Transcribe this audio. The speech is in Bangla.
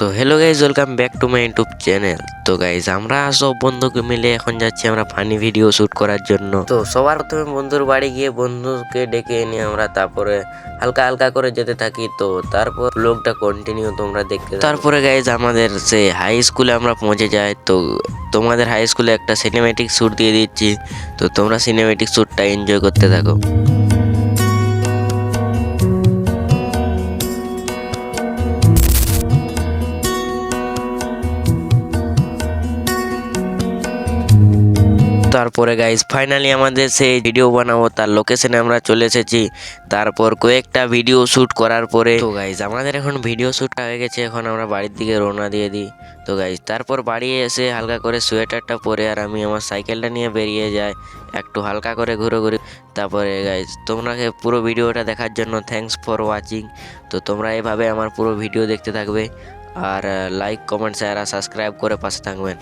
তো hello guys welcome back to my YouTube channel তো গাইজ আমরা সব বন্ধুকে মিলে এখন যাচ্ছি আমরা ফানি ভিডিও শুট করার জন্য। তো সবার প্রথমে বন্ধুর বাড়ি গিয়ে বন্ধুকে ডেকে এনে আমরা তারপরে হালকা হালকা করে যেতে থাকি। তো তারপর ব্লগটা কন্টিনিউ তোমরা দেখতে। তারপরে গাইজ আমাদের সে হাই স্কুলে আমরা পৌঁছে যাই। তো তোমাদের হাই স্কুলে একটা সিনেমেটিক শ্যুট দিয়ে দিচ্ছি। তো তোমরা সিনেমেটিক শ্যুটটা এনজয় করতে থাকো। তারপরে গাইজ ফাইনালি আমাদের সেই ভিডিও বানাবো, তার লোকেশনে আমরা চলে এসেছি। তারপর কয়েকটা ভিডিও শ্যুট করার পরে, তো গাইজ আমাদের এখন ভিডিও শ্যুটটা হয়ে গেছে, এখন আমরা বাড়ির দিকে রওনা দিয়ে দিই। তো গাইজ তারপর বাড়ি এসে হালকা করে সোয়েটারটা পরে আর আমি আমার সাইকেলটা নিয়ে বেরিয়ে যাই, একটু হালকা করে ঘুরে ঘুরে তারপরে গাইজ তোমরাকে পুরো ভিডিওটা দেখার জন্য থ্যাঙ্কস ফর ওয়াচিং তো তোমরা এভাবে আমার পুরো ভিডিও দেখতে থাকবে, আর লাইক কমেন্ট শেয়ার আর সাবস্ক্রাইব করে পাশে থাকবেন।